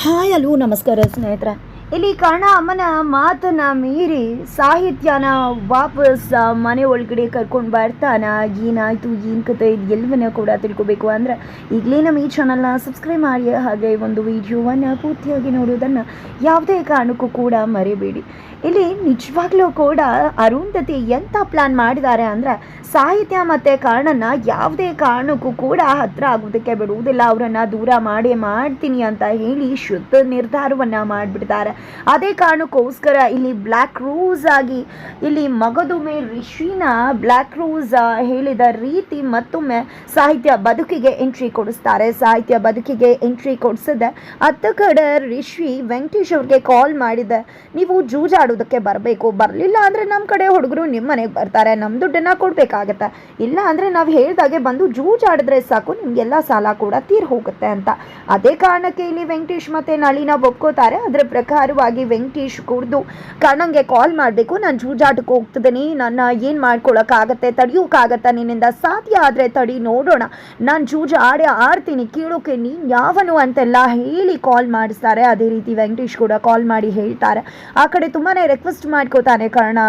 Hi ಅಲ್ವೋ ನಮಸ್ಕಾರ ಸ್ನೇಹಿತರೆ ಇಲ್ಲಿ ಕರ್ಣ ಅಮ್ಮನ ಮಾತನ್ನ ಮೀರಿ ಸಾಹಿತ್ಯನ ವಾಪಸ್ ಮನೆ ಒಳಗಡೆ ಕರ್ಕೊಂಡು ಬರ್ತಾನ. ಏನಾಯ್ತು? ಏನು ಕತೆ? ಇದು ಎಲ್ಲವನ್ನ ಕೂಡ ತಿಳ್ಕೊಬೇಕು ಅಂದ್ರೆ ಈಗಲೇ ನಮ್ಮ ಈ ಚಾನಲ್ನ ಸಬ್ಸ್ಕ್ರೈಬ್ ಮಾಡಿ, ಹಾಗೆ ಒಂದು ವಿಡಿಯೋವನ್ನು ಪೂರ್ತಿಯಾಗಿ ನೋಡೋದನ್ನು ಯಾವುದೇ ಕಾರಣಕ್ಕೂ ಕೂಡ ಮರಿಬೇಡಿ. ಇಲ್ಲಿ ನಿಜವಾಗ್ಲೂ ಕೂಡ ಅರುಂಧತಿ ಎಂಥ ಪ್ಲಾನ್ ಮಾಡಿದ್ದಾರೆ ಅಂದ್ರೆ ಸಾಹಿತ್ಯ ಮತ್ತು ಕಾರಣನ ಯಾವುದೇ ಕಾರಣಕ್ಕೂ ಕೂಡ ಹತ್ರ ಆಗೋದಕ್ಕೆ ಬಿಡುವುದಿಲ್ಲ. ಅವರನ್ನು ದೂರ ಮಾಡೇ ಮಾಡ್ತೀನಿ ಅಂತ ಹೇಳಿ ಶುದ್ಧ ನಿರ್ಧಾರವನ್ನು ಮಾಡಿಬಿಡ್ತಾರೆ. ಅದೇ ಕಾರಣಕ್ಕೋಸ್ಕರ ಇಲ್ಲಿ ಬ್ಲ್ಯಾಕ್ ರೋಸ್ ಆಗಿ ಇಲ್ಲಿ ಮಗದುಮೆ ರಿಷಿನ ಬ್ಲ್ಯಾಕ್ ರೋಸ್ ಹೇಳಿದ ರೀತಿ ಮತ್ತೊಮ್ಮೆ ಸಾಹಿತ್ಯ ಬದುಕಿಗೆ ಎಂಟ್ರಿ ಕೊಡಿಸ್ತಾರೆ. ಸಾಹಿತ್ಯ ಬದುಕಿಗೆ ಎಂಟ್ರಿ ಕೊಡಿಸಿದೆ ಅತ್ತ ಕಡೆ ರಿಷಿ ವೆಂಕಟೇಶ್ ಅವ್ರಿಗೆ ಕಾಲ್ ಮಾಡಿದೆ. ನೀವು ಜೂಜಾಡೋದಕ್ಕೆ ಬರಬೇಕು. ಬರಲಿಲ್ಲ ಅಂದರೆ ನಮ್ಮ ಕಡೆ ಹುಡುಗರು ನಿಮ್ಮ ಮನೆಗೆ ಬರ್ತಾರೆ. ನಮ್ಮ ದುಡ್ಡನ್ನು ಕೊಡಬೇಕಾಗತ್ತೆ. ಇಲ್ಲ ಅಂದರೆ ನಾವು ಹೇಳಿದಾಗೆ ಬಂದು ಜೂಜಾಡಿದ್ರೆ ಸಾಕು, ನಿಮಗೆಲ್ಲ ಸಾಲ ಕೂಡ ತೀರ್ ಹೋಗುತ್ತೆ ಅಂತ. ಅದೇ ಕಾರಣಕ್ಕೆ ಇಲ್ಲಿ ವೆಂಕಟೇಶ್ ಮತ್ತು ನಳಿನ ಒಪ್ಕೋತಾರೆ. ಅದರ ಪ್ರಕಾರವಾಗಿ ವೆಂಕಟೇಶ್ ಕುಡ್ದು ಕರ್ಣಂಗೆ ಕಾಲ್ ಮಾಡಬೇಕು. ನಾನು ಜೂಜಾಟಕ್ಕೆ ಹೋಗ್ತಿದ್ದೀನಿ. ನನ್ನ ಏನು ಮಾಡ್ಕೊಳಕ್ಕಾಗತ್ತೆ? ತಡೆಯೋಕ್ಕಾಗತ್ತಾ ನಿನ್ನಿಂದ? ಸಾಧ್ಯ ಆದರೆ ತಡಿ, ನೋಡೋಣ. ನಾನು ಜೂಜ ಆಡಿ ಆಡ್ತೀನಿ. ಕೇಳೋಕೆ ನೀನು ಯಾವನು ಅಂತೆಲ್ಲ ಹೇಳಿ ಕಾಲ್ ಮಾಡಿಸ್ತಾರೆ. ಅದೇ ರೀತಿ ವೆಂಕಟೇಶ್ ಕೂಡ ಕಾಲ್ ಮಾಡಿ ಹೇಳ್ತಾರೆ. ಆ ಕಡೆ ತುಂಬಾ ರಿಕ್ವೆಸ್ಟ್ ಮಾಡ್ಕೋತಾನೆ ಕರ್ಣ.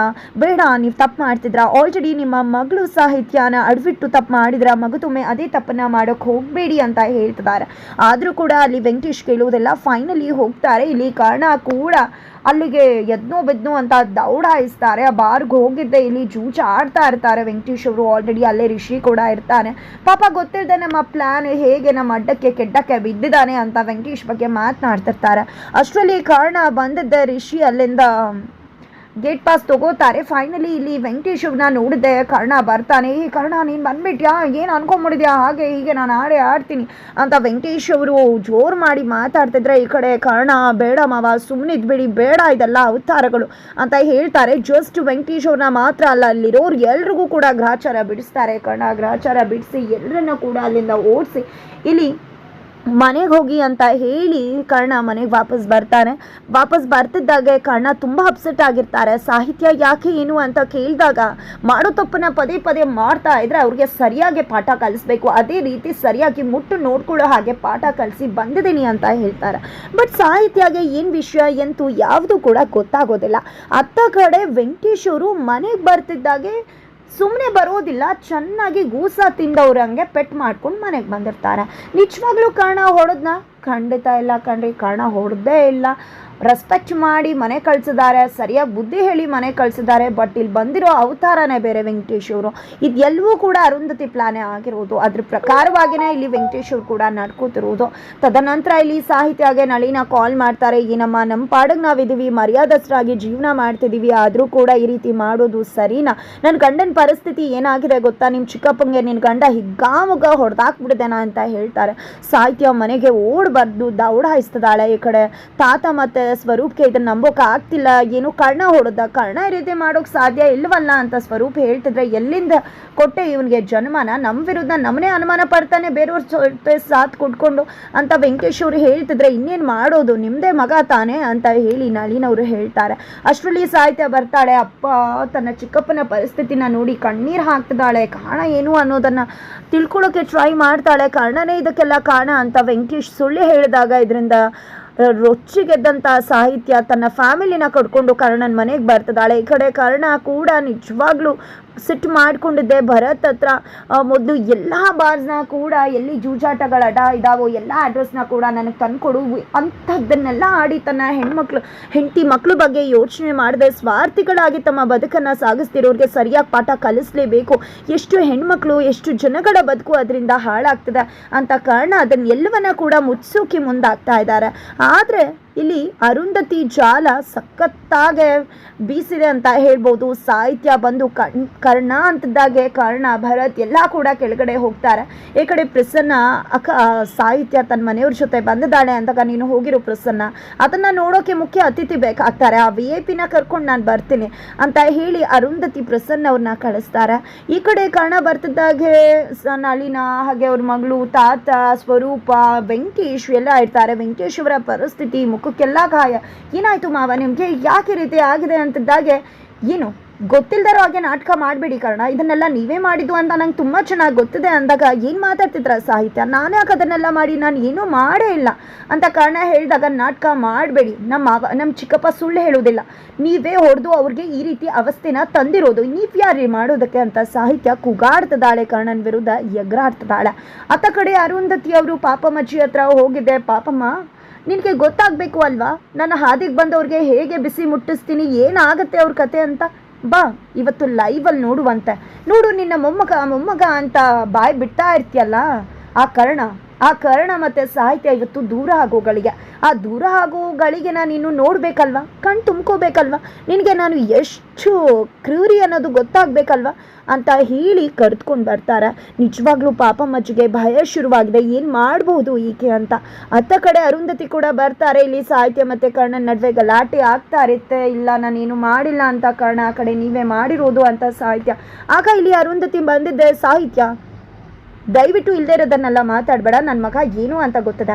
ಬೇಡ, ನೀವು ತಪ್ಪು ಮಾಡ್ತಿದ್ರ. ಆಲ್ರೆಡಿ ನಿಮ್ಮ ಮಗಳು ಸಾಹಿತ್ಯನ ಅಡ್ಬಿಟ್ಟು ತಪ್ಪು ಮಾಡಿದ್ರ. ಮಗುತೊಮ್ಮೆ ಅದೇ ತಪ್ಪನ್ನ ಮಾಡೋಕೆ ಹೋಗಬೇಡಿ ಅಂತ ಹೇಳ್ತಿದ್ದಾರೆ. ಆದರೂ ಕೂಡ ಅಲ್ಲಿ ವೆಂಕಟೇಶ್ ಕೇಳುವುದೆಲ್ಲ ಫೈನಲಿ ಹೋಗ್ತಾರೆ. ಇಲ್ಲಿ ಕರ್ಣ ಕೂಡ ಅಲ್ಲಿಗೆ ಎದ್ನೋ ಬೆದ್ನೋ ಅಂತ ದೌಡಾಯಿಸ್ತಾರೆ ಆ ಬಾರ್ಗೆ ಹೋಗಿದ್ದೆ, ಇಲ್ಲಿ ಜೂಜ ಆಡ್ತಾ ಇರ್ತಾರೆ. ವೆಂಕಟೇಶ್ ಅವರು ಆಲ್ರೆಡಿ ಅಲ್ಲೇ ರಿಷಿ ಕೂಡ ಇರ್ತಾನೆ. ಪಾಪ ಗೊತ್ತಿಲ್ಲದೆ ನಮ್ಮ ಪ್ಲಾನ್ ಹೇಗೆ ನಮ್ಮ ಅಡ್ಡಕ್ಕೆ ಕೆಡ್ಡಕ್ಕೆ ಬಿದ್ದಿದ್ದಾನೆ ಅಂತ ವೆಂಕಟೇಶ್ ಬಗ್ಗೆ ಮಾತನಾಡ್ತಿರ್ತಾರೆ. ಅಷ್ಟರಲ್ಲಿ ಕಾರಣ ಬಂದಿದ್ದ ರಿಷಿ ಅಲ್ಲಿಂದ. ಗೇಟ್ ಪಾಸ್ ತಗೋತಾರೆ. ಫೈನಲಿ ಇಲ್ಲಿ ವೆಂಕಟೇಶ್ ನೋಡಿದೆ. ಕರ್ಣ ಬರ್ತಾನೆ. ಈ ಕರ್ಣ, ನೀನು ಬಂದ್ಬಿಟ್ಯಾ? ಏನು ಅನ್ಕೊಂಬಿಡಿದ್ಯಾ ಹಾಗೆ ಹೀಗೆ ನಾನು ಆಡೇ ಆಡ್ತೀನಿ ಅಂತ ವೆಂಕಟೇಶ್ ಅವರು ಜೋರು ಮಾಡಿ ಮಾತಾಡ್ತಿದ್ರೆ ಈ ಕಡೆ, ಕರ್ಣ, ಬೇಡ ಮಾವ ಸುಮ್ಮನಿದ್ಬಿಡಿ ಬೇಡ ಇದೆಲ್ಲ ಅವತಾರಗಳು ಅಂತ ಹೇಳ್ತಾರೆ. ಜಸ್ಟ್ ವೆಂಕಟೇಶ್ ಅವ್ರನ್ನ ಮಾತ್ರ ಅಲ್ಲ, ಅಲ್ಲಿರೋರು ಎಲ್ರಿಗೂ ಕೂಡ ಗ್ರಹಚಾರ ಬಿಡಿಸ್ತಾರೆ. ಕರ್ಣ ಗ್ರಾಚಾರ ಬಿಡಿಸಿ ಎಲ್ಲರನ್ನ ಕೂಡ ಅಲ್ಲಿಂದ ಓಡಿಸಿ ಇಲ್ಲಿ ಮನೆಗೆ ಹೋಗಿ ಅಂತ ಹೇಳಿ ಕರ್ಣ ಮನೆಗೆ ವಾಪಸ್ ಬರ್ತಾನೆ. ವಾಪಸ್ ಬರ್ತಿದ್ದಾಗೆ ಕರ್ಣ ತುಂಬ ಅಪ್ಸೆಟ್ ಆಗಿರ್ತಾರೆ. ಸಾಹಿತ್ಯ ಯಾಕೆ ಏನು ಅಂತ ಕೇಳಿದಾಗ ಮಾಡೋ ತಪ್ಪನ್ನ ಪದೇ ಪದೇ ಮಾಡ್ತಾ ಇದ್ರೆ ಅವ್ರಿಗೆ ಸರಿಯಾಗಿ ಪಾಠ ಕಲಿಸ್ಬೇಕು. ಅದೇ ರೀತಿ ಸರಿಯಾಗಿ ಮುಟ್ಟು ನೋಡ್ಕೊಳ್ಳೋ ಹಾಗೆ ಪಾಠ ಕಲಿಸಿ ಬಂದಿದ್ದೀನಿ ಅಂತ ಹೇಳ್ತಾರೆ. ಬಟ್ ಸಾಹಿತ್ಯಗೆ ಏನು ವಿಷಯ ಎಂತೂ ಯಾವುದು ಕೂಡ ಗೊತ್ತಾಗೋದಿಲ್ಲ. ಅತ್ತ ಕಡೆ ವೆಂಕಟೇಶ್ ಅವರು ಮನೆಗೆ ಬರ್ತಿದ್ದಾಗೆ ಸುಮ್ಮನೆ ಬರೋದಿಲ್ಲ ಚೆನ್ನಾಗಿ ಗೂಸ ತಿಂದವ್ರಂಗೆ ಪೆಟ್ ಮಾಡ್ಕೊಂಡು ಮನೆಗೆ ಬಂದಿರ್ತಾರೆ. ನಿಜವಾಗ್ಲೂ ಕಾರಣ ಹೊಡೆದ್ನ? ಖಂಡಿತ ಇಲ್ಲ ಕಣ್ರಿ, ಕರ್ಣ ಹೊಡೆದೇ ಇಲ್ಲ. ರೆಸ್ಪೆಕ್ಟ್ ಮಾಡಿ ಮನೆ ಕಳ್ಸಿದ್ದಾರೆ, ಸರಿಯಾಗಿ ಬುದ್ಧಿ ಹೇಳಿ ಮನೆ ಕಳ್ಸಿದ್ದಾರೆ ಬಟ್ ಇಲ್ಲಿ ಬಂದಿರೋ ಅವತಾರನೇ ಬೇರೆ ವೆಂಕಟೇಶ್ ಅವರು ಇದೆಲ್ಲವೂ ಕೂಡ ಅರುಂಧತಿ ಪ್ಲಾನೇ ಆಗಿರೋದು. ಅದ್ರ ಪ್ರಕಾರವಾಗಿನೇ ಇಲ್ಲಿ ವೆಂಕಟೇಶ್ ಅವರು ಕೂಡ ನಡ್ಕೋತಿರೋದು. ತದನಂತರ ಇಲ್ಲಿ ಸಾಹಿತ್ಯಗೆ ನಳಿನ ಕಾಲ್ ಮಾಡ್ತಾರೆ. ಏನಮ್ಮ ನಮ್ಮ ಪಾಡಗ್ ನಾವಿದ್ದೀವಿ ಮರ್ಯಾದಸ್ಥರಾಗಿ ಜೀವನ ಮಾಡ್ತಿದ್ದೀವಿ ಆದರೂ ಕೂಡ ಈ ರೀತಿ ಮಾಡೋದು ಸರಿನಾ? ನನ್ನ ಗಂಡನ ಪರಿಸ್ಥಿತಿ ಏನಾಗಿದೆ ಗೊತ್ತಾ? ನಿಮ್ಮ ಚಿಕ್ಕಪ್ಪಂಗೆ ನಿನ್ನ ಗಂಡ ಹಿಗ್ಗಾಮುಗ ಹೊಡೆದಾಕ್ಬಿಡ್ದೇನಾ ಅಂತ ಹೇಳ್ತಾರೆ. ಸಾಹಿತ್ಯ ಮನೆಗೆ ಓಡ್ ಬರ್ದು ದೌಡಾಯಿಸ್ತದಾಳೆ ಈ ಕಡೆ ತಾತ ಮತ್ತೆ ಸ್ವರೂಪ್ಗೆ ಇದನ್ನ ನಂಬೋಕೆ ಆಗ್ತಿಲ್ಲ. ಏನು ಕರ್ಣ ಹೊಡೆದ ಕರ್ಣ ಈ ರೀತಿ ಮಾಡೋಕೆ ಸಾಧ್ಯ ಇಲ್ವಲ್ಲ ಅಂತ ಸ್ವರೂಪ್ ಹೇಳ್ತಿದ್ರೆ, ಎಲ್ಲಿಂದ ಕೊಟ್ಟೆ ಇವನಿಗೆ ಜನ್ಮನ? ನಮ್ಮ ವಿರುದ್ಧ ನಮ್ಮನೇ ಅನುಮಾನ ಪಡ್ತಾನೆ ಬೇರೆಯವ್ರ ಜೊತೆ ಸಾಥ್ ಕೊಟ್ಕೊಂಡು ಅಂತ ವೆಂಕಟೇಶ್ ಅವರು ಹೇಳ್ತಿದ್ರೆ, ಇನ್ನೇನು ಮಾಡೋದು? ನಿಮ್ಮದೇ ಮಗ ತಾನೇ ಅಂತ ಹೇಳಿ ನಳಿನವರು ಹೇಳ್ತಾರೆ. ಅಷ್ಟರಲ್ಲಿ ಸಾಹಿತ್ಯ ಬರ್ತಾಳೆ, ಅಪ್ಪ, ತನ್ನ ಚಿಕ್ಕಪ್ಪನ ಪರಿಸ್ಥಿತಿನ ನೋಡಿ ಕಣ್ಣೀರು ಹಾಕ್ತಿದ್ದಾಳೆ. ಕಾರಣ ಏನು ಅನ್ನೋದನ್ನ ತಿಳ್ಕೊಳ್ಳೋಕೆ ಟ್ರೈ ಮಾಡ್ತಾಳೆ. ಕಾರಣನೇ ಇದಕ್ಕೆಲ್ಲ ಕಾರಣ ಅಂತ ವೆಂಕಟೇಶ್ ಸುಳ್ಳು ಹೇಳಿದಾಗ ಇದರಿಂದ ರೊಚ್ಚಿಗೆದ್ದಂಥ ಸಾಹಿತ್ಯ ತನ್ನ ಫ್ಯಾಮಿಲಿನ ಕಟ್ಕೊಂಡು ಕರ್ಣನ ಮನೆಗೆ ಬರ್ತದಾಳೆ ಈ ಕಡೆ ಕರ್ಣ ಕೂಡ ನಿಜವಾಗ್ಲೂ ಸಿಟ್ಟು ಮಾಡಿಕೊಂಡಿದ್ದೆ. ಭರತ್ ಹತ್ರ ಮೊದಲು ಎಲ್ಲ ಬಾರ್ಸ್ನ ಕೂಡ, ಎಲ್ಲಿ ಜೂಜಾಟಗಳ ಅಡ ಇದಾವೋ ಎಲ್ಲ ಅಡ್ರೆಸ್ನ ಕೂಡ ನನಗೆ ತಂದುಕೊಡು. ಅಂಥದ್ದನ್ನೆಲ್ಲ ಆಡಿ ತನ್ನ ಹೆಣ್ಮಕ್ಳು, ಹೆಂಡತಿ ಮಕ್ಳ ಬಗ್ಗೆ ಯೋಚನೆ ಮಾಡದೆ. ಸ್ವಾರ್ಥಿಗಳಾಗಿ ತಮ್ಮ ಬದುಕನ್ನು ಸಾಗಿಸ್ತಿರೋರಿಗೆ ಸರಿಯಾಗಿ ಪಾಠ ಕಲಿಸಲೇಬೇಕು. ಎಷ್ಟು ಹೆಣ್ಮಕ್ಳು, ಎಷ್ಟು ಜನಗಳ ಬದುಕು ಅದರಿಂದ ಹಾಳಾಗ್ತದೆ ಅಂತ ಕಾರಣ ಅದನ್ನೆಲ್ಲವನ್ನ ಕೂಡ ಮುಚ್ಚೋಕೆ ಮುಂದಾಗ್ತಾ ಇದ್ದಾರೆ. ಆದರೆ ಇಲ್ಲಿ ಅರುಂಧತಿ ಜಾಲ ಸಖತ್ತಾಗೆ ಬೀಸಿದೆ ಅಂತ ಹೇಳ್ಬೋದು. ಸಾಹಿತ್ಯ ಬಂದು ಕಣ್, ಕರ್ಣ ಅಂತಿದ್ದಾಗೆ ಕರ್ಣ ಭರತ್ ಎಲ್ಲ ಕೂಡ ಕೆಳಗಡೆ ಹೋಗ್ತಾರೆ. ಈ ಕಡೆ ಪ್ರಸನ್ನ ಅಕ್ಕ ಸಾಹಿತ್ಯ ತನ್ನ ಮನೆಯವ್ರ ಜೊತೆ ಬಂದಿದ್ದಾಳೆ ಅಂದಾಗ ನೀನು ಹೋಗಿರೋ ಪ್ರಸನ್ನ. ಅದನ್ನು ನೋಡೋಕೆ ಮುಖ್ಯ ಅತಿಥಿ ಬೇಕಾಗ್ತಾರೆ. ಆ ವಿ ಐ ಪಿನ ಕರ್ಕೊಂಡು ನಾನು ಬರ್ತೀನಿ ಅಂತ ಹೇಳಿ ಅರುಂಧತಿ ಪ್ರಸನ್ನ ಅವ್ರನ್ನ ಕಳಿಸ್ತಾರೆ. ಈ ಕಡೆ ಕರ್ಣ ಬರ್ತಿದ್ದಾಗೆ ನಳಿನ, ಹಾಗೆ ಅವ್ರ ಮಗಳು ತಾತ, ಸ್ವರೂಪ, ವೆಂಕಟೇಶ್ ಎಲ್ಲ ಇರ್ತಾರೆ. ವೆಂಕಟೇಶ್ ಅವರ ಪರಿಸ್ಥಿತಿ ಮುಖಕ್ಕೆಲ್ಲ ಗಾಯ. ಏನಾಯ್ತು ಮಾವ? ನಿಮಗೆ ಯಾಕೆ ರೀತಿ ಆಗಿದೆ ಅಂತಿದ್ದಾಗೆ ಏನು? ಗೊತ್ತಿಲ್ದಿರೋ ಹಾಗೆ ನಾಟಕ ಮಾಡಬೇಡಿ ಕಾರಣ. ಇದನ್ನೆಲ್ಲ ನೀವೇ ಮಾಡಿದ್ದು ಅಂತ ನಂಗೆ ತುಂಬ ಚೆನ್ನಾಗಿ ಗೊತ್ತಿದೆ ಅಂದಾಗ ಏನು ಮಾತಾಡ್ತಿದ್ರ ಸಾಹಿತ್ಯ? ನಾನು ಯಾಕೆ ಅದನ್ನೆಲ್ಲ ಮಾಡಿ ನಾನು ಏನೂ ಮಾಡೇ ಇಲ್ಲ ಅಂತ ಕಾರಣ ಹೇಳಿದಾಗ ನಾಟಕ ಮಾಡಬೇಡಿ. ನಮ್ಮ ನಮ್ಮ ಚಿಕ್ಕಪ್ಪ ಸುಳ್ಳು ಹೇಳೋದಿಲ್ಲ ನೀವೇ ಹೊಡೆದು ಅವ್ರಿಗೆ ಈ ರೀತಿ ಅವಸ್ಥೆನ ತಂದಿರೋದು. ನೀವು ಯಾರು ಮಾಡೋದಕ್ಕೆ ಅಂತ ಸಾಹಿತ್ಯ ಕುಗಾಡ್ತದಾಳೆ ಕರ್ಣನ ವಿರುದ್ಧ ಎಗ್ರಾಡ್ತದಾಳೆ ಅತ್ತ ಕಡೆ ಅರುಂಧತಿ ಅವರು ಪಾಪಮ್ಮಜ್ಜಿ ಹತ್ರ ಹೋಗಿದ್ದೆ. ಪಾಪಮ್ಮ ನಿನಗೆ ಗೊತ್ತಾಗಬೇಕು ಅಲ್ವಾ? ನನ್ನ ಹಾದಿಗೆ ಬಂದವ್ರಿಗೆ ಹೇಗೆ ಬಿಸಿ ಮುಟ್ಟಿಸ್ತೀನಿ, ಏನಾಗುತ್ತೆ ಅವ್ರ ಕತೆ ಅಂತ? ಬಾ, ಇವತ್ತು ಲೈವಲ್ಲಿ ನೋಡುವಂತೆ. ನೋಡು ನಿನ್ನ ಮೊಮ್ಮಗ ಮೊಮ್ಮಗ ಅಂತ ಬಾಯಿ ಬಿಡ್ತಾ ಇರ್ತೀಯಲ್ಲ? ಆ ಕರ್ಣ ಆ ಕರ್ಣ ಮತ್ತು ಸಾಹಿತ್ಯ ಇವತ್ತು ದೂರ ಆಗೋಗಳಿಗೆ. ಆ ದೂರ ಆಗೋಗಳಿಗೆ ನಾನು ಇನ್ನು ನೋಡಬೇಕಲ್ವಾ? ಕಣ್ಣು ತುಂಬ್ಕೋಬೇಕಲ್ವ? ನಿನಗೆ ನಾನು ಎಷ್ಟು ಕ್ರೂರಿ ಅನ್ನೋದು ಗೊತ್ತಾಗಬೇಕಲ್ವಾ? ಅಂತ ಹೇಳಿ ಕರೆದುಕೊಂಡು ಬರ್ತಾರೆ. ನಿಜವಾಗ್ಲೂ ಪಾಪ ಮಜ್ಜಿಗೆ ಭಯ ಶುರುವಾಗಿದೆ. ಏನು ಮಾಡ್ಬೋದು ಈಕೆ ಅಂತ. ಅತ್ತ ಕಡೆ ಅರುಂಧತಿ ಕೂಡ ಬರ್ತಾರೆ. ಇಲ್ಲಿ ಸಾಹಿತ್ಯ ಮತ್ತು ಕರ್ಣನ ನಡುವೆ ಗಲಾಟೆ ಆಗ್ತಾ ಇರುತ್ತೆ. ಇಲ್ಲ ನಾನೇನು ಮಾಡಿಲ್ಲ ಅಂತ ಕರ್ಣ ಆ ಕಡೆ ನೀವೇ ಮಾಡಿರೋದು ಅಂತ ಸಾಹಿತ್ಯ. ಆಗ ಇಲ್ಲಿ ಅರುಂಧತಿ ಬಂದಿದ್ದೆ. ಸಾಹಿತ್ಯ ದಯವಿಟ್ಟು ಇಲ್ಲದೇ ಇರೋದನ್ನೆಲ್ಲ ಮಾತಾಡಬೇಡ. ನನ್ನ ಮಗ ಏನು ಅಂತ ಗೊತ್ತದ?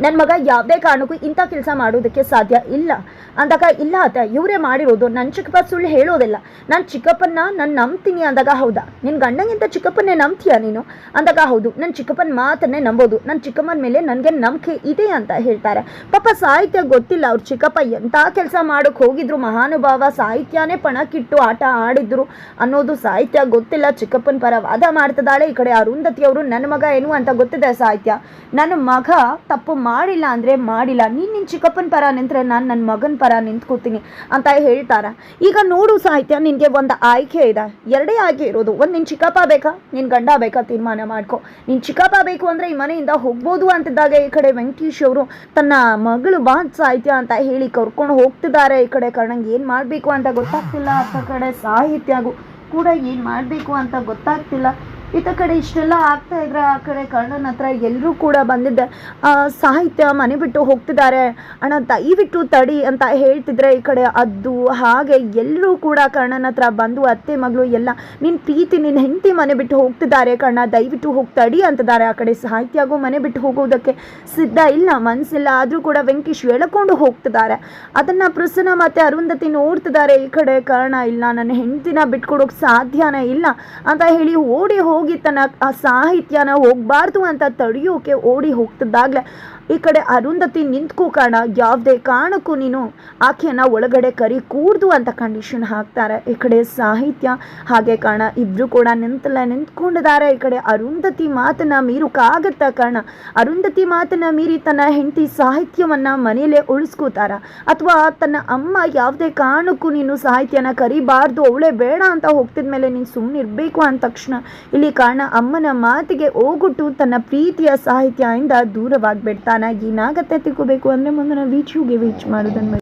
ನನ್ನ ಮಗ ಯಾವುದೇ ಕಾರಣಕ್ಕೂ ಇಂಥ ಕೆಲಸ ಮಾಡೋದಕ್ಕೆ ಸಾಧ್ಯ ಇಲ್ಲ. ಅಂದಾಗ, ಇಲ್ಲ ಅತ್ತ ಇವರೇ ಮಾಡಿರೋದು. ನನ್ನ ಚಿಕ್ಕಪ್ಪ ಸುಳ್ಳು ಹೇಳೋದಿಲ್ಲ. ನಾನು ಚಿಕ್ಕಪ್ಪನ ನಾನು ನಂಬ್ತೀನಿ ಅಂದಾಗ, ಹೌದಾ? ನಿನ್ನ ಗಂಡಂಗಿಂತ ಚಿಕ್ಕಪ್ಪನ್ನೇ ನಂಬ್ತೀಯಾ ನೀನು? ಅಂದಾಗ, ಹೌದು. ನನ್ನ ಚಿಕ್ಕಪ್ಪನ ಮಾತನ್ನೇ ನಂಬೋದು. ನನ್ನ ಚಿಕ್ಕಮ್ಮನ ಮೇಲೆ ನನಗೆ ನಂಬಿಕೆ ಇದೆ ಅಂತ ಹೇಳ್ತಾರೆ. ಪಾಪ ಸಾಹಿತ್ಯ ಗೊತ್ತಿಲ್ಲ. ಅವ್ರ ಚಿಕ್ಕಪ್ಪ ಎಂಥ ಕೆಲಸ ಮಾಡೋಕ್ಕೆ ಹೋಗಿದ್ರು. ಮಹಾನುಭಾವ ಸಾಹಿತ್ಯನೇ ಪಣಕ್ಕಿಟ್ಟು ಆಟ ಆಡಿದ್ರು ಅನ್ನೋದು ಸಾಹಿತ್ಯ ಗೊತ್ತಿಲ್ಲ. ಚಿಕ್ಕಪ್ಪನ ಪರ ವಾದ ಮಾಡ್ತಿದ್ದಾಳೆ. ಈ ಕಡೆ ಅರುಂಧತಿ ಅವರು ನನ್ನ ಮಗ ಏನು ಅಂತ ಗೊತ್ತಿದೆ ಸಾಹಿತ್ಯ? ನನ್ನ ಮಗ ತಪ್ಪು ಮಾಡಿಲ್ಲ ಅಂದರೆ ಮಾಡಿಲ್ಲ. ನೀನು ನಿನ್ನ ಚಿಕ್ಕಪ್ಪನ ಪರ ನಿಂತರೆ ನಾನು ನನ್ನ ಮಗನ ಪರ ನಿಂತ್ಕೋತೀನಿ ಅಂತ ಹೇಳ್ತಾರೆ? ಈಗ ನೋಡು ಸಾಹಿತ್ಯ, ನಿನಗೆ ಒಂದು ಆಯ್ಕೆ ಇದೆ. ಎರಡೇ ಆಯ್ಕೆ ಇರೋದು. ಒಂದು ನಿನ್ನ ಚಿಕ್ಕಪ್ಪ ಬೇಕಾ? ನಿನ್ನ ಗಂಡ ಬೇಕಾ? ತೀರ್ಮಾನ ಮಾಡ್ಕೊ. ನಿನ್ನ ಚಿಕ್ಕಪ್ಪ ಬೇಕು ಅಂದರೆ ಈ ಮನೆಯಿಂದ ಹೋಗ್ಬೋದು ಅಂತಿದ್ದಾಗ ಈ ಕಡೆ ವೆಂಕಟೇಶ್ ಅವರು ತನ್ನ ಮಗಳು ಬಾ ಸಾಹಿತ್ಯ ಅಂತ ಹೇಳಿ ಕರ್ಕೊಂಡು ಹೋಗ್ತಿದ್ದಾರೆ ಈ ಕಡೆ. ಕಾರಣಂಗೆ ಏನು ಮಾಡಬೇಕು ಅಂತ ಗೊತ್ತಾಗ್ತಿಲ್ಲ. ಆ ಕಡೆ ಸಾಹಿತ್ಯಗೂ ಕೂಡ ಏನು ಮಾಡಬೇಕು ಅಂತ ಗೊತ್ತಾಗ್ತಿಲ್ಲ. ಈತ ಕಡೆ ಇಷ್ಟೆಲ್ಲ ಆಗ್ತಾ ಇದ್ರೆ ಆ ಕಡೆ ಕರ್ಣನ ಹತ್ರ ಎಲ್ಲರೂ ಕೂಡ ಬಂದಿದ್ದೆ ಸಾಹಿತ್ಯ ಮನೆ ಬಿಟ್ಟು ಹೋಗ್ತಿದ್ದಾರೆ. ಅಣ್ಣ, ದಯವಿಟ್ಟು ತಡಿ ಅಂತ ಹೇಳ್ತಿದ್ರೆ ಈ ಕಡೆ ಅದು ಹಾಗೆ ಎಲ್ಲರೂ ಕೂಡ ಕರ್ಣನ ಹತ್ರ ಬಂದು ಅತ್ತೆ, ಮಗಳು ಎಲ್ಲ ನಿನ್ನ ಪ್ರೀತಿ ನಿನ್ನ ಹೆಂಡತಿ ಮನೆ ಬಿಟ್ಟು ಹೋಗ್ತಿದ್ದಾರೆ ಕರ್ಣ, ದಯವಿಟ್ಟು ಹೋಗಿ ತಡಿ ಅಂತಿದ್ದಾರೆ ಆ ಕಡೆ ಸಾಹಿತ್ಯಗೂ ಮನೆ ಬಿಟ್ಟು ಹೋಗೋದಕ್ಕೆ ಸಿದ್ಧ ಇಲ್ಲ ಮನಸ್ಸಿಲ್ಲ ಆದರೂ ಕೂಡ ವೆಂಕಟೇಶ್ ಎಳ್ಕೊಂಡು ಹೋಗ್ತಿದ್ದಾರೆ. ಅದನ್ನು ಪ್ರಸನ್ನ ಮತ್ತು ಅರುಂಧತಿ ನೋಡ್ತಿದ್ದಾರೆ, ಈ ಕಡೆ ಕರ್ಣ ಇಲ್ಲ, ನನ್ನ ಹೆಂಡತಿನ ಬಿಟ್ಕೊಡೋಕೆ ಸಾಧ್ಯನೇ ಇಲ್ಲ ಅಂತ ಹೇಳಿ ಓಡಿ ಹೋಗಿ ತನ್ನ ಆ ಸಾಹಿತ್ಯನ ಹೋಗ್ಬಾರ್ದು ಅಂತ ತಡೆಯೋಕೆ ಓಡಿ ಹೋಗ್ತಿದ್ದಾಗಲೇ ಈ ಕಡೆ ಅರುಂಧತಿ ನಿಂತ್ಕೂ ಕಾರಣ ಯಾವುದೇ ಕಾರಣಕ್ಕೂ ನೀನು ಆಕೆಯನ್ನು ಒಳಗಡೆ ಕರಿ ಕೂಡ್ದು ಅಂತ ಕಂಡೀಷನ್ ಹಾಕ್ತಾರೆ. ಈ ಕಡೆ ಸಾಹಿತ್ಯ ಹಾಗೆ ಕಾರಣ ಇಬ್ಬರು ಕೂಡ ನಿಂತಲ್ಲ ನಿಂತ್ಕೊಂಡಿದ್ದಾರೆ. ಈ ಕಡೆ ಅರುಂಧತಿ ಮಾತನ್ನ ಮೀರೋಕ್ಕಾಗತ್ತ ಕಾರಣ ಅರುಂಧತಿ ಮಾತನ್ನ ಮೀರಿ ತನ್ನ ಹೆಂಡತಿ ಸಾಹಿತ್ಯವನ್ನ ಮನೆಯಲ್ಲೇ ಉಳಿಸ್ಕೋತಾರ. ಅಥವಾ ತನ್ನ ಅಮ್ಮ ಯಾವುದೇ ಕಾರಣಕ್ಕೂ ನೀನು ಸಾಹಿತ್ಯನ ಕರಿಬಾರ್ದು, ಅವಳೇ ಬೇಡ ಅಂತ ಹೋಗ್ತಿದ್ಮೇಲೆ ನೀನು ಸುಮ್ಮನೆ ಇರಬೇಕು ಅಂದ ತಕ್ಷಣ ಇಲ್ಲಿ ಕಾರಣ ಅಮ್ಮನ ಮಾತಿಗೆ ಹೋಗುಟ್ಟು ತನ್ನ ಪ್ರೀತಿಯ ಸಾಹಿತ್ಯದಿಂದ ದೂರವಾಗಿಬಿಡ್ತಾನೆ. ಏನಾಗತ್ತೆ ತಿಕ್ಕೋಬೇಕು ಅಂದರೆ ಮುಂದಿನ ವೀಚುಗೆ ವೀಚ್ ಮಾಡೋದನ್ನು